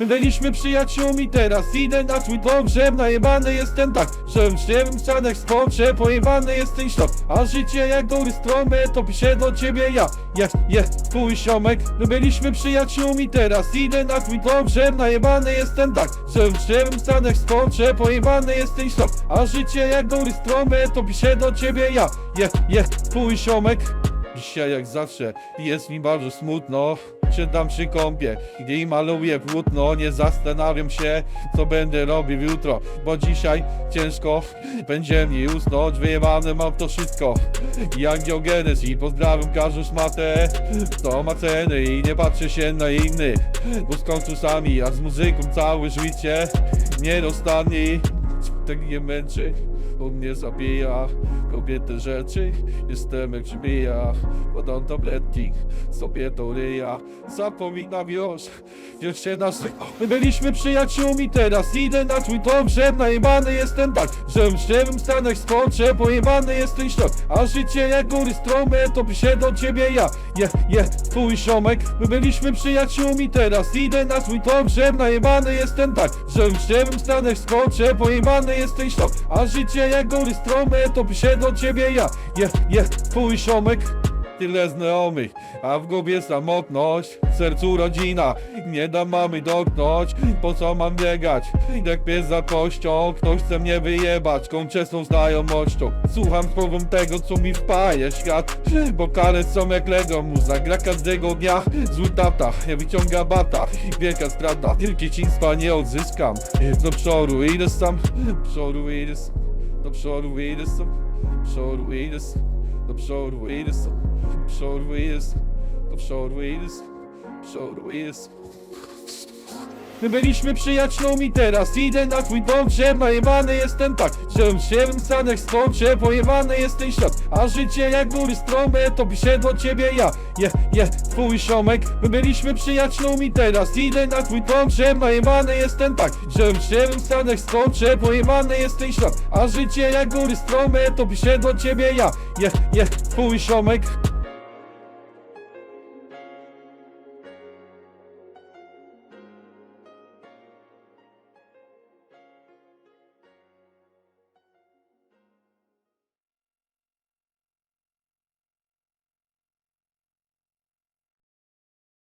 My byliśmy przyjaciółmi, teraz idę na twój pogrzeb Najebany jestem tak, że w szczerym ścianach spoczę Pojebany ten ślad, a życie jak góry strome To piszę do ciebie ja, jest, jest twój siomek My byliśmy przyjaciółmi, teraz idę na twój pogrzeb Najebany jestem tak, że w szczerym ścianach spoczę Pojebany jest ten ślad, a życie jak góry strome To piszę do ciebie ja, jest, jest twój siomek Dzisiaj jak zawsze jest mi bardzo smutno Siadam przy kąpie, gdy maluję płótno Nie zastanawiam się, co będę robił jutro Bo dzisiaj ciężko będzie mi usnąć Wyjebane mam to wszystko. Jak Diogenes i pozdrawiam każdą szmatę To ma ceny i nie patrzę się na innych Bo z kontusami, a z muzyką całe życie Nie dostanie tak nie męczy, on mnie zabija Kobiety rzeczy, jestem jak przybija Podam tabletki, sobie to ryja. Zapominam już, już się nas My byliśmy przyjaciółmi, teraz idę na twój pogrzeb Najebany jestem tak, że w szczerym stanach skoczę Pojebany jest ten ślad, a życie jak góry strome To piszę do ciebie ja, je, je, twój ziomek. My byliśmy przyjaciółmi, teraz idę na twój pogrzeb Najebany jestem tak, że w szczerym stanach skoczę Pojebany jest ten ślad, a życie jak góry strome To piszę do ciebie ja, je, je, twój ziomek Tyle znajomych, a w głowie samotność W sercu rodzina, nie da mamy dotknąć Po co mam biegać, jak pies za kością Ktoś chce mnie wyjebać, kończę tą znajomością Słucham słowom tego, co mi wpaje świat. Bo kary są jak Lego, muza gra każdego dnia. Zły tata, ja wyciąga bata Wielka strata, dzieciństwa nie odzyskam. Do przodu idę sam, do przodu idę sam Do przodu idę sam, do przodu idę sam do przodu idę sam, My byliśmy przyjaciółmi, teraz. Idę na twój pogrzeb Najebany jestem tak, że w siedem stanach skoczę Pojebany jest ten świat, a życie jak góry strome To piszę do ciebie ja, je, je, twój ziomek. My byliśmy przyjaciółmi, teraz. Idę na twój pogrzeb Najebany jestem tak, że w siedem stanach skoczę Pojebany jest ten świat, a życie jak góry strome To piszę do ciebie ja, je, je, twój ziomek